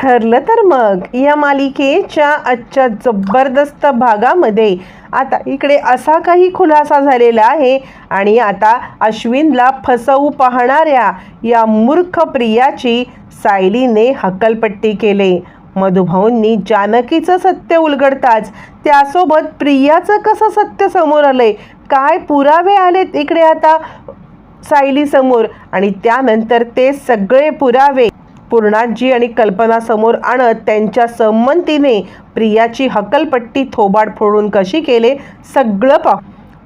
ठरलं तर मग या मालिकेच्या आजच्या जबरदस्त भागामध्ये आता इकडे असा काही खुलासा झालेला आहे आणि आता अश्विनला फसवू पाहणाऱ्या या मूर्ख प्रियाची सायलीने हकलपट्टी केले. मधुभाऊंनी जानकीचं सत्य उलगडताच त्यासोबत प्रियाचं कसं सत्य समोर आलंय? काय पुरावे आलेत इकडे आता सायली समोर आणि त्यानंतर ते सगळे पुरावे पूर्णाजी आणि कल्पना समोर आणत त्यांच्या संमतीने प्रियाची हकलपट्टी थोबाड फोडून कशी केले सगळं पाहू.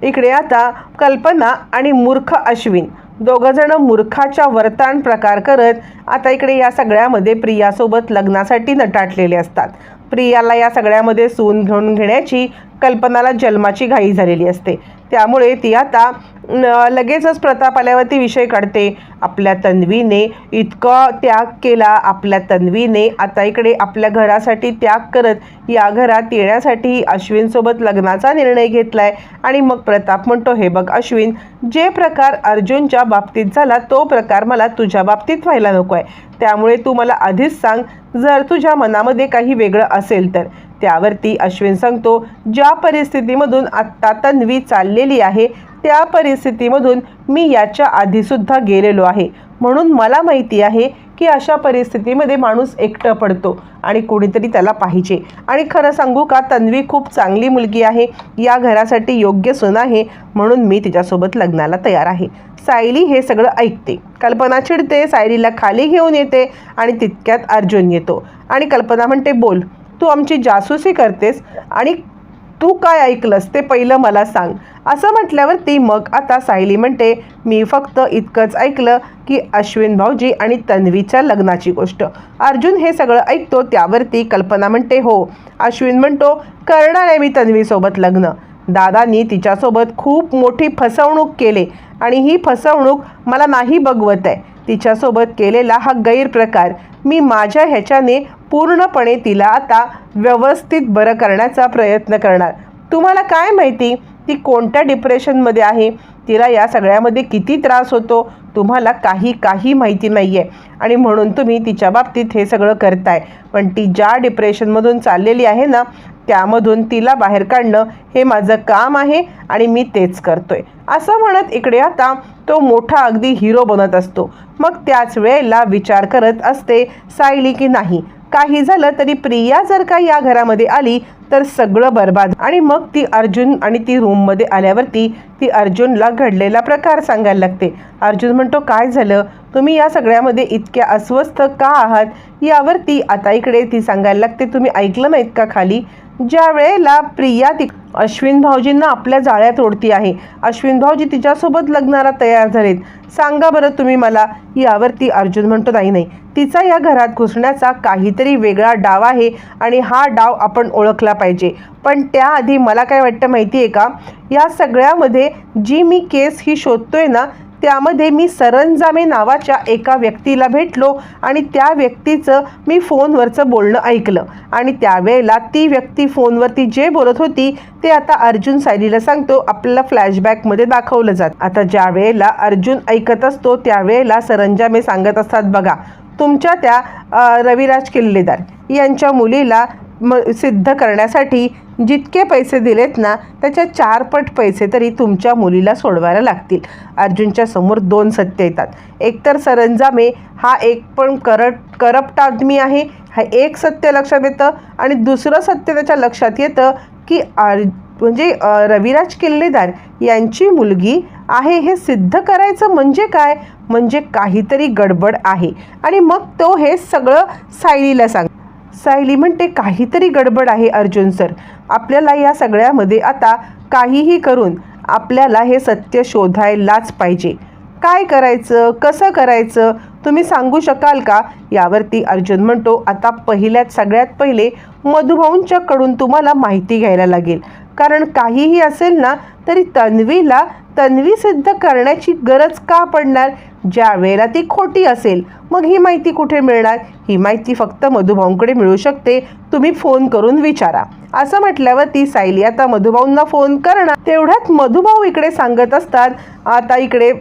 इकडे आता कल्पना आणि मूर्ख अश्विन. दोघंजण मूर्खाच्या वर्तान प्रकार करत आता इकडे या सगळ्यामध्ये प्रियासोबत लग्नासाठी नटाटलेले असतात. प्रियाला या सगळ्यामध्ये सून घेऊन घेण्याची कल्पनाला जन्माची घाई झालेली असते. त्यामुळे ती आता लगेचच प्रताप आल्यावरती विषय काढते. आपल्या तन्वीने इतका त्याग केला आपल्या तन्वीने आता इकडे आपल्या घरासाठी त्याग करत या घरात येण्यासाठी अश्विनसोबत लग्नाचा निर्णय घेतलाय. आणि मग प्रताप म्हणतो हे बघ अश्विन जे प्रकार अर्जुनच्या बाबतीत झाला तो प्रकार मला तुझ्या बाबतीत व्हायला नको आहे त्यामुळे तू मला आधीच सांग जर तुझ्या मनामध्ये काही वेगळं असेल तर. त्यावरती अश्विन सांगतो ज्या परिस्थितीमधून आत्ता तन्वी चाललेली आहे त्या परिस्थितीमधून मी याच्या आधीसुद्धा गेलेलो आहे. म्हणून मला माहिती आहे की अशा परिस्थितीमध्ये माणूस एकटं पडतो आणि कोणीतरी त्याला पाहिजे. आणि खरं सांगू का तन्वी खूप चांगली मुलगी आहे. या घरासाठी योग्य सून आहे. म्हणून मी तिच्यासोबत लग्नाला तयार आहे. सायली हे सगळं ऐकते. कल्पना चिडते सायलीला खाली घेऊन येते आणि तितक्यात अर्जुन येतो. आणि कल्पना म्हणते बोल तू आमची जासूसी करतेस आणि तू काय ऐकलंस ते पहिलं मला सांग. असं म्हटल्यावरती मग आता सायली म्हणते मी फक्त इतकंच ऐकलं की अश्विन भाऊजी आणि तन्वीच्या लग्नाची गोष्ट. अर्जुन हे सगळं ऐकतो त्यावरती कल्पना म्हणते हो अश्विन म्हणतो करणार आहे मी तन्वीसोबत लग्न. दादांनी तिच्यासोबत खूप मोठी फसवणूक केली आणि ही फसवणूक मला नाही बघवत आहे. तिच्यासोबत केलेला हा गैरप्रकार मी माझ्या ह्याच्याने पूर्णपणे तिला आता व्यवस्थित बरं करण्याचा प्रयत्न करणार. तुम्हाला काय माहिती? ती कोणत्या डिप्रेशनमध्ये आहे तिला या सगळ्यामध्ये किती त्रास होतो तुम्हाला काही काही माहिती नाही आहे आणि म्हणून तुम्ही तिच्या बाबतीत हे सगळं करताय. पण ती ज्या डिप्रेशनमधून चाललेली आहे ना त्यामधून तिला बाहेर काढणं हे माझं काम आहे आणि मी तेच करतोय. असं म्हणत इकडे आता तो मोठा अगदी हिरो बनत असतो. मग त्याच वेळेला विचार करत असते सायली की नाही काही झालं तरी प्रिया जर का या घरामध्ये आली तर सगळं बरबाद. आणि मग ती अर्जुन आणि ती रूममध्ये आल्यावरती ती अर्जुनला घडलेला प्रकार सांगायला लागते. अर्जुन म्हणतो काय झालं? तुम्ही या सगळ्यामध्ये इतक्या अस्वस्थ का आहात? यावरती आता इकडे ती सांगायला लागते तुम्ही ऐकलं नाहीत का खाली? ज्या वेळेला प्रिया ती अश्विन भाऊजींना आपल्या जाळ्यात ओढती आहे. अश्विन भाऊजी तिच्यासोबत लग्नाला तयार झालेत. सांगा बरं तुम्ही मला यावरती अर्जुन म्हणतो नाही नाही. तिचा या घरात घुसण्याचा काहीतरी वेगळा डाव आहे आणि हा डाव आपण ओळखला पाहिजे. पण त्याआधी मला काय वाटतं माहिती आहे का? या सगळ्यामध्ये जी मी केस ही शोधतोय ना त्यामध्ये मी सरंजामे नावाच्या एका व्यक्तीला भेटलो आणि त्या व्यक्तीचं मी फोनवरचं बोलणं ऐकलं. आणि त्यावेळेला ती व्यक्ती फोनवरती जे बोलत होती ते आता अर्जुन सायलीला सांगतो आपल्याला फ्लॅशबॅकमध्ये दाखवलं जात. आता ज्या वेळेला अर्जुन ऐकत असतो त्यावेळेला सरंजामे सांगत असतात बघा तुमच्या त्या रविराज किल्लेदार यांच्या मुलीला म सिद्ध करण्यासाठी जितके पैसे दिलेत ना त्याच्या चारपट पैसे तरी तुमच्या मुलीला सोडवायला लागतील. अर्जुनच्या समोर दोन सत्य येतात. एकतर सरंजामे हा एक पण करट करप्ट आदमी आहे हा एक सत्य लक्षात येतं आणि दुसरं सत्य त्याच्या लक्षात येतं की आर म्हणजे रविराज किल्लेदार यांची मुलगी आहे हे सिद्ध करायचं म्हणजे काय? म्हणजे काहीतरी गडबड आहे. आणि मग तो हे सगळं सायलीला सांग सायली म्हणते काहीतरी गडबड आहे अर्जुन सर. आपल्याला या सगळ्यामध्ये आता काहीही करून आपल्याला हे सत्य शोधायलाच पाहिजे. काय करायचं? कसं करायचं? तुम्ही सांगू शकाल का? यावरती अर्जुन म्हणतो आता पहिल्यात सगळ्यात पहिले मधुभाऊंच्याकडून तुम्हाला माहिती घ्यायला लागेल. कारण काहीही असेल ना तरी तन्वीला तन्वी सिद्ध करण्याची गरज का पडणार? ज्या वेळेला ती खोटी असेल मग ही माहिती कुठे मिळणार? ही माहिती फक्त मधुभाऊंकडे मिळू शकते. तुम्ही फोन करून विचारा. असं म्हटल्यावर ती सायली आता मधुभाऊंना फोन करणार. तेवढ्यात मधुभाऊ इकडे सांगत असतात आता इकडे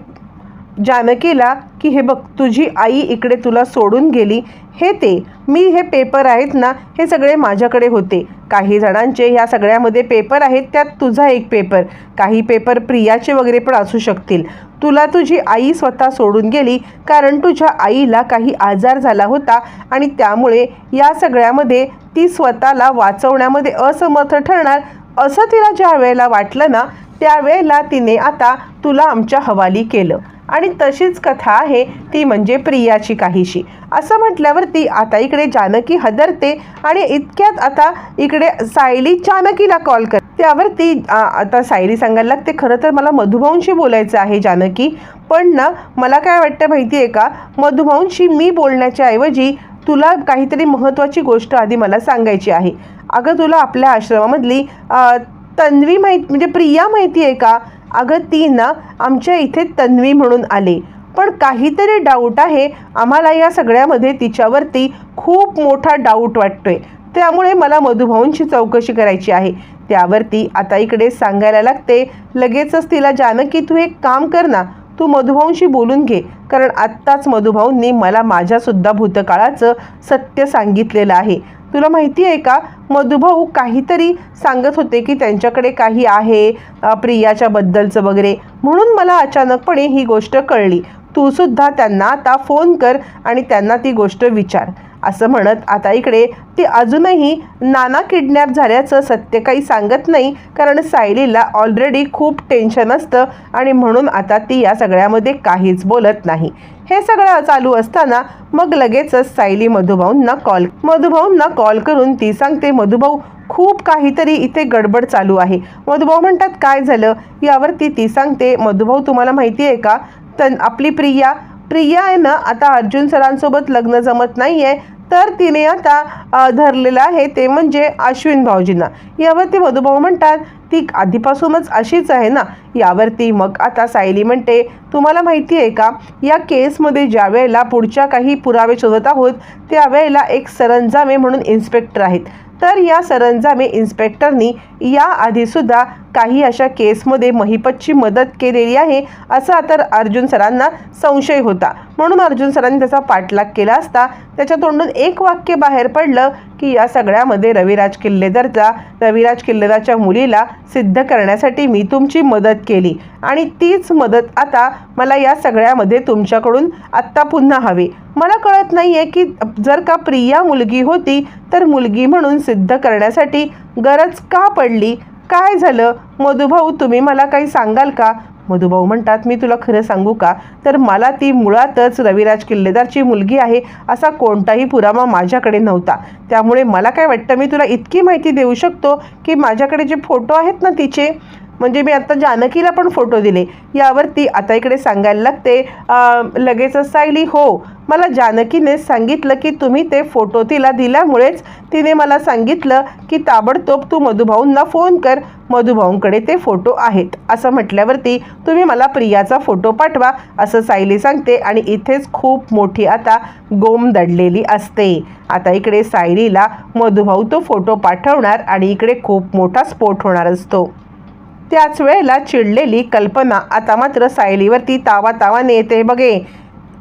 जानकीला की हे बघ तुझी आई इकडे तुला सोडून गेली. हे ते. मी हे पेपर आहेत ना हे सगळे माझ्याकडे होते. काही जणांचे ह्या सगळ्यामध्ये पेपर आहेत त्यात तुझा एक पेपर. काही पेपर प्रियाचे वगैरे पण असू शकतील. तुला तुझी आई स्वतः सोडून गेली कारण तुझ्या आईला काही आजार झाला होता आणि त्यामुळे या सगळ्यामध्ये ती स्वतःला वाचवण्यामध्ये असमर्थ ठरणार. असं तिला ज्या वेळेला वाटलं ना त्यावेळेला तिने आता तुला आमच्या हवाली केलं. आणि तशीच कथा आहे ती म्हणजे प्रियाची काहीशी. असं म्हटल्यावरती आता इकडे जानकी हदरते आणि इतक्यात आता इकडे सायली जानकीला कॉल कर त्यावरती ती आता सायली सांगायला लागते खरं तर मला मधुभाऊंशी बोलायचं आहे जानकी पण ना मला काय वाटतं माहिती आहे का मधुभाऊंशी मी बोलण्याच्या ऐवजी तुला काहीतरी महत्त्वाची गोष्ट आधी मला सांगायची आहे. अगं तुला आपल्या आश्रमामधली तन्वी माहीत म्हणजे प्रिया माहिती आहे का अगं ती ना आमच्या इथे तन्वी म्हणून आली. पण काहीतरी डाऊट आहे. आम्हाला या सगळ्यामध्ये तिच्यावरती खूप मोठा डाऊट वाटतोय. त्यामुळे मला मधुभाऊंची चौकशी करायची आहे. त्यावरती आता इकडे सांगायला लागते लगेचच तिला जानकी तू एक काम कर ना. तू मधुभाऊंशी बोलून घे. कारण आत्ताच मधुभाऊंनी मला माझ्यासुद्धा भूतकाळाचं सत्य सांगितलेलं आहे. तुला माहिती आहे का? मधुभाऊ काहीतरी सांगत होते की त्यांच्याकडे काही आहे प्रियाच्याबद्दलचं प्रियाच्या बद्दलचं वगैरे. म्हणून मला अचानकपणे ही गोष्ट कळली. तू सुद्धा त्यांना आता फोन कर आणि त्यांना ती गोष्ट विचार. असं म्हणत आता इकडे ते अजूनही नाना किडनॅप झाल्याचं सत्य काही सांगत नाही कारण सायलीला ऑलरेडी खूप टेन्शन असतं आणि म्हणून आता ती या सगळ्यामध्ये काहीच बोलत नाही. हे सगळं चालू असताना मग लगेचच सायली मधुभाऊंना कॉल मधुभाऊंना कॉल करून ती सांगते मधुभाऊ खूप काहीतरी इथे गडबड चालू आहे. मधुभाऊ म्हणतात काय झालं? यावरती ती सांगते मधुभाऊ तुम्हाला माहिती आहे का? तर आपली प्रिया प्रिया आहे ना आता अर्जुन सरांसोबत लग्न जमत नाही आहे तर तिने आता धरलेलं आहे ते म्हणजे अश्विन भाऊजींना. यावरती मधुभाऊ म्हणतात ती आधीपासूनच अशीच आहे ना? यावरती मग आता सायली म्हणते तुम्हाला माहिती आहे का या केसमध्ये ज्या वेळेला पुढच्या काही पुरावे शोधत आहोत त्यावेळेला एक सरंजामे म्हणून इन्स्पेक्टर आहेत. तर या सरंजामे इन्स्पेक्टरनी या आधीसुद्धा काही अशा केसमध्ये महिपतची मदत केलेली आहे असा तर अर्जुन सरांना संशय होता. म्हणून अर्जुन सरांनी त्याचा पाठलाग केला असता त्याच्या तोंडून एक वाक्य बाहेर पडलं की या सगळ्यामध्ये रविराज किल्लेदारचा रविराज किल्लेदारच्या मुलीला सिद्ध करण्यासाठी मी तुमची मदत केली. आणि तीच मदत आता मला या सगळ्यामध्ये तुमच्याकडून आत्ता पुन्हा हवी. मला कळत नाही आहे की जर का प्रिया मुलगी होती तर मुलगी म्हणून सिद्ध करण्यासाठी गरज का पडली? काय झालं? मधुभाऊ तुम्ही मला काही सांगाल का? मधुभाऊ म्हणतात मी तुला खरं सांगू का? तर मला ती मुळातच रविराज किल्लेदारची मुलगी आहे असा कोणताही पुरावा माझ्याकडे नव्हता. त्यामुळे मला काय वाटतं मी तुला इतकी माहिती देऊ शकतो की माझ्याकडे जे फोटो आहेत ना तिचे म्हणजे मी आता जानकीला पण फोटो दिले. यावरती आता इकडे सांगायला लागते लगेचच सायली हो मला जानकीने सांगितलं की तुम्ही ते फोटो तिला दिल्यामुळेच तिने मला सांगितलं की ताबडतोब तू मधुभाऊंना फोन कर मधुभाऊंकडे ते फोटो आहेत. असं म्हटल्यावरती तुम्ही मला प्रियाचा फोटो पाठवा असं सायली सांगते आणि इथेच खूप मोठी आता गोम दडलेली असते. आता इकडे सायलीला मधुभाऊ तो फोटो पाठवणार आणि इकडे खूप मोठा स्फोट होणार असतो. त्याच वेळेला चिडलेली कल्पना आता मात्र सायलीवरती तावा तावाने येते बघे.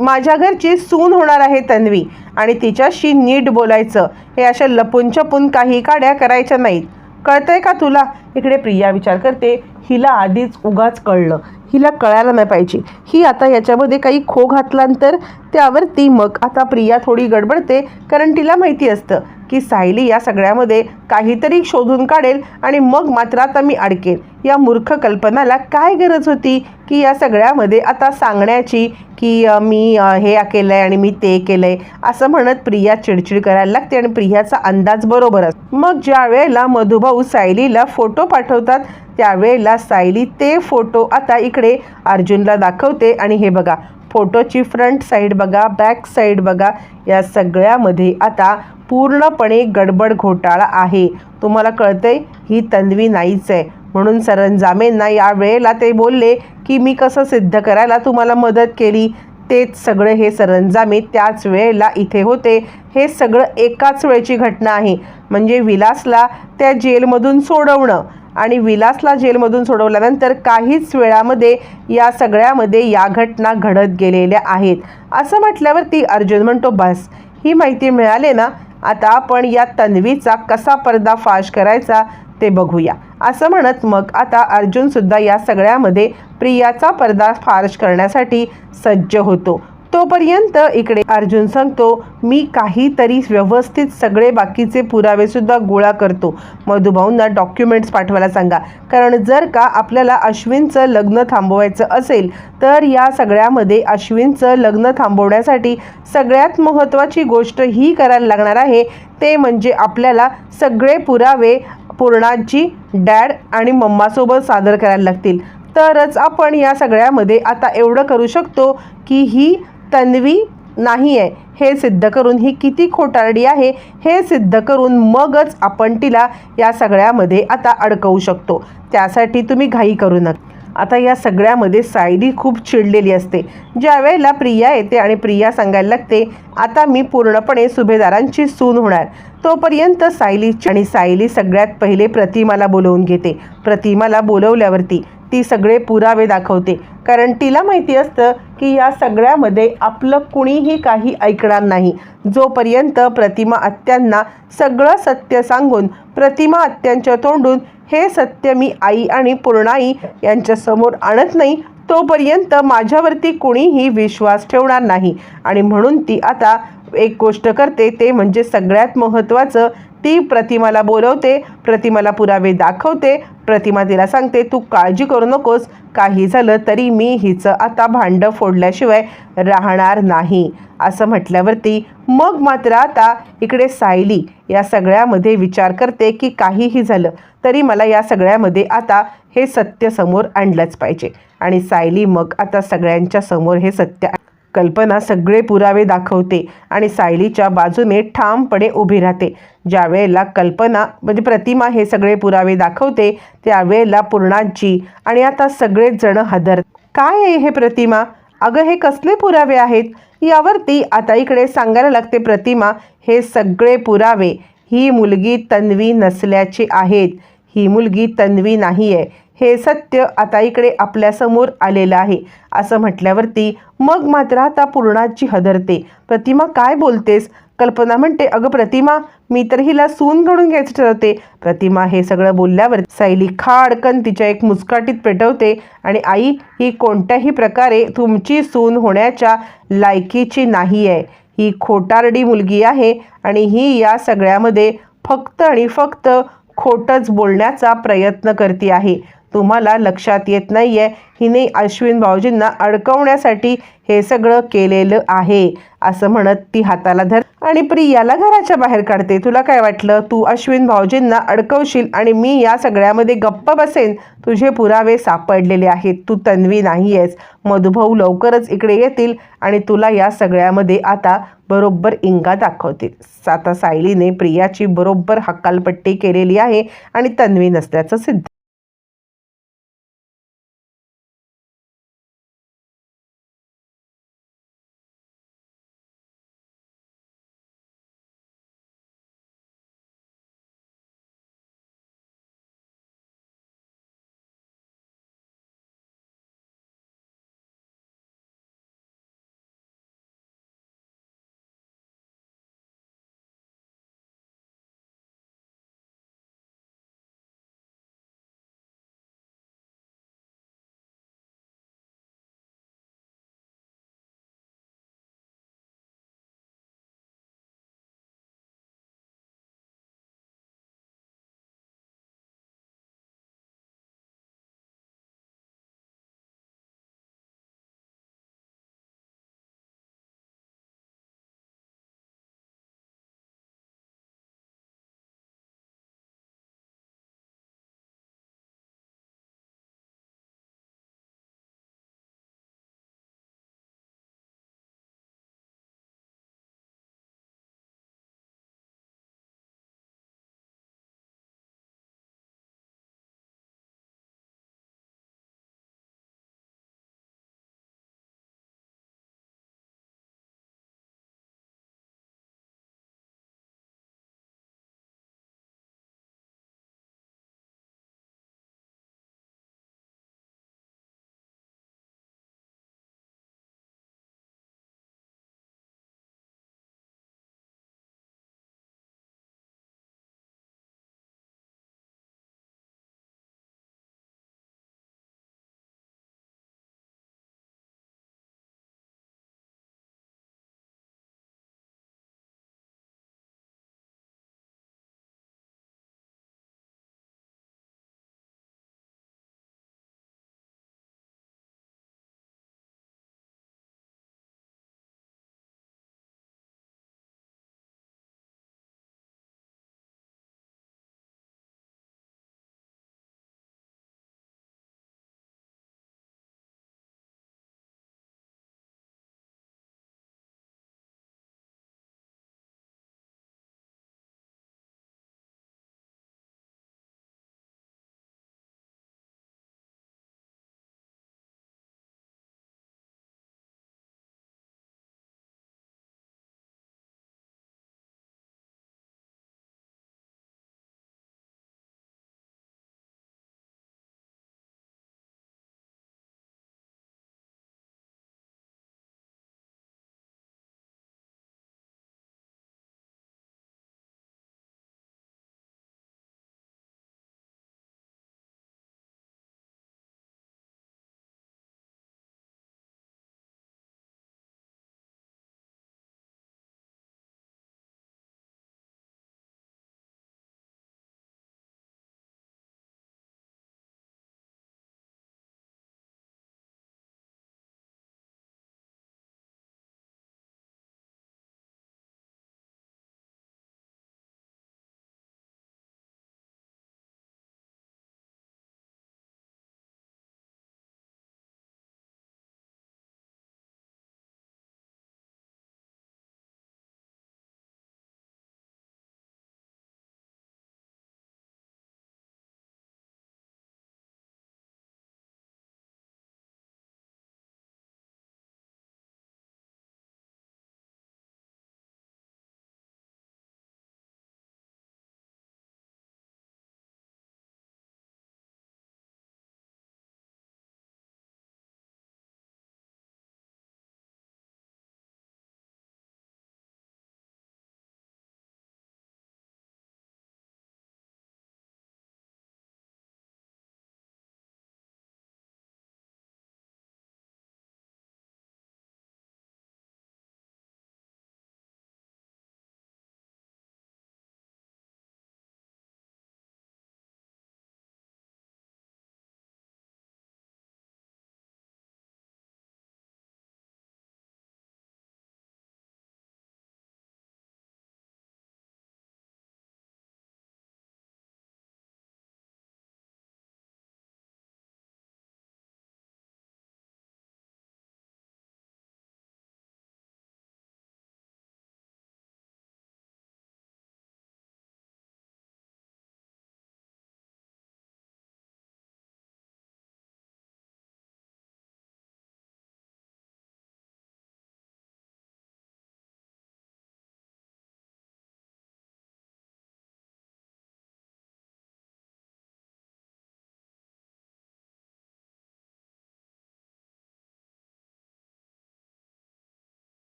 माझ्या घरची सून होणार आहे तन्वी आणि तिच्याशी नीट बोलायचं. हे अशा लपून छपून काही काड्या करायच्या नाहीत. कळतंय का तुला? इकडे प्रिया विचार करते. हिला आधीच उगाच कळलं. हिला कळायला नाही पाहिजे. ही आता याच्यामध्ये काही खो घातल्यानंतर त्यावरती मग आता प्रिया थोडी गडबडते कारण तिला माहिती असतं. की सायली या सगळ्यामध्ये काहीतरी शोधून काढेल आणि मग मात्र आता मी अडकेन या मूर्ख कल्पनाला काय गरज होती की या सगळ्यामध्ये आता सांगण्याची की मी हे केलं आहे आणि मी ते केलं आहे असं म्हणत प्रिया चिडचिड करायला लागते आणि प्रियाचा अंदाज बरोबर असतो. मग ज्या वेळेला मधुभाऊ सायलीला फोटो पाठवतात त्यावेळेला सायली ते फोटो आता इकडे अर्जुनला दाखवते आणि हे बघा फोटोची फ्रंट साईड बघा बॅक साईड बघा या सगळ्यामध्ये आता पूर्णपणे गडबड घोटाळा आहे. तुम्हाला कळतंय? ही तन्वी नाहीच आहे. म्हणून सरंजामेंना या वेळेला ते बोलले की मी कसं सिद्ध करायला तुम्हाला मदत केली? तेच सगळे हे सरंजामे त्याच वेळेला इथे होते. हे सगळं एकाच वेळची घटना आहे. म्हणजे विलासला त्या जेलमधून सोडवणं. आणि विलासला जेलमधून सोडवल्यानंतर काहीच वेळामध्ये या सगळ्यामध्ये या घटना घडत गेलेल्या आहेत. असं म्हटल्यावरती अर्जुन म्हणतो बस ही माहिती मिळाली ना आता आपण या तन्वीचा कसा पर्दाफाश करायचा ते बघूया. असं म्हणत मग आता अर्जुनसुद्धा या सगळ्यामध्ये प्रियाचा पर्दाफाश करण्यासाठी सज्ज होतो. तोपर्यंत इकडे अर्जुन सांगतो मी काहीतरी व्यवस्थित सगळे बाकीचे पुरावेसुद्धा गोळा करतो. मधुभाऊंना डॉक्युमेंट्स पाठवायला सांगा. कारण जर का आपल्याला अश्विनचं लग्न थांबवायचं असेल तर या सगळ्यामध्ये अश्विनचं लग्न थांबवण्यासाठी सगळ्यात महत्त्वाची गोष्ट ही करायला लागणार आहे. ते म्हणजे आपल्याला सगळे पुरावे पूर्णाची डॅड आणि मम्मासोबत सादर करायला लागतील. तरच आपण या सगळ्यामध्ये आता एवढं करू शकतो की ही तन्वी नाही आहे हे सिद्ध करून ही किती खोटारडी आहे हे सिद्ध करून मगच आपण तिला या सगळ्यामध्ये आता अडकवू शकतो. त्यासाठी तुम्ही घाई करू नका. आता या सगळ्यामध्ये सायली खूप चिडलेली असते. ज्या वेळेला प्रिया येते आणि प्रिया सांगायला लागते आता मी पूर्णपणे सुभेदारांची सून होणार. तोपर्यंत सायली आणि सायली सगळ्यात पहिले प्रतिमाला बोलवून घेते. प्रतिमाला बोलवल्यावरती ती सगळे पुरावे दाखवते. कारण तिला माहिती असतं की या सगळ्यामध्ये आपलं कुणीही काही ऐकणार नाही. जोपर्यंत प्रतिमा आत्यांना सगळं सत्य सांगून प्रतिमा आत्यांच्या तोंडून हे सत्य मी आई आणि पूर्णाई यांच्यासमोर आणत नाही तोपर्यंत माझ्यावरती कुणीही विश्वास ठेवणार नाही. आणि म्हणून ती आता एक गोष्ट करते ते म्हणजे सगळ्यात महत्त्वाचं ती प्रतिमाला बोलवते प्रतिमाला पुरावे दाखवते प्रतिमा तिला सांगते तू काळजी करू नकोस काही झालं तरी मी हिचं आता भांडं फोडल्याशिवाय राहणार नाही. असं म्हटल्यावरती मग मात्र आता इकडे सायली या सगळ्यामध्ये विचार करते की काहीही झालं तरी मला या सगळ्यामध्ये आता हे सत्य समोर आणलंच पाहिजे. आणि सायली मग आता सगळ्यांच्या समोर हे सत्य कल्पना सगळे पुरावे दाखवते आणि सायलीच्या बाजूने ठामपणे उभी राहते. ज्या वेळेला कल्पना म्हणजे प्रतिमा हे सगळे पुरावे दाखवते त्यावेळेला पूर्णांची आणि आता सगळेच जण हदर काय आहे हे प्रतिमा? अगं हे कसले पुरावे आहेत? यावरती आता इकडे सांगायला लागते प्रतिमा हे सगळे पुरावे. ही मुलगी तन्वी नसल्याचे आहेत. ही मुलगी तन्वी नाही आहे हे सत्य आता इकडे आपल्यासमोर आलेलं आहे. असं म्हटल्यावरती मग मात्र आता पूर्णाची हदरते. प्रतिमा काय बोलतेस? कल्पना म्हणते अगं प्रतिमा मी तर हिला सून घडून घ्यायचं ठरवते. प्रतिमा हे सगळं बोलल्यावर सायली खाडकन तिच्या एक मुस्काटीत पेटवते आणि आई ही कोणत्याही प्रकारे तुमची सून होण्याच्या लायकीची नाही आहे. ही खोटारडी मुलगी आहे आणि ही या सगळ्यामध्ये फक्त आणि फक्त खोटंच बोलण्याचा प्रयत्न करते आहे. तुम्हाला लक्षात येत नाही आहे हिने अश्विन भाऊजींना अडकवण्यासाठी हे सगळं केलेलं आहे असं म्हणत ती हाताला धर आणि प्रियाला घराच्या बाहेर काढते. तुला काय वाटलं? तू अश्विन भाऊजींना अडकवशील आणि मी या सगळ्यामध्ये गप्प बसेन? तुझे पुरावे सापडलेले आहेत. तू तन्वी नाही आहेस मधुभाऊ लवकरच इकडे येतील आणि तुला या सगळ्यामध्ये आता बरोबर इंगा दाखवतील. आता सायलीने प्रियाची बरोबर हक्कालपट्टी केलेली आहे आणि तन्वी नसल्याचं सिद्ध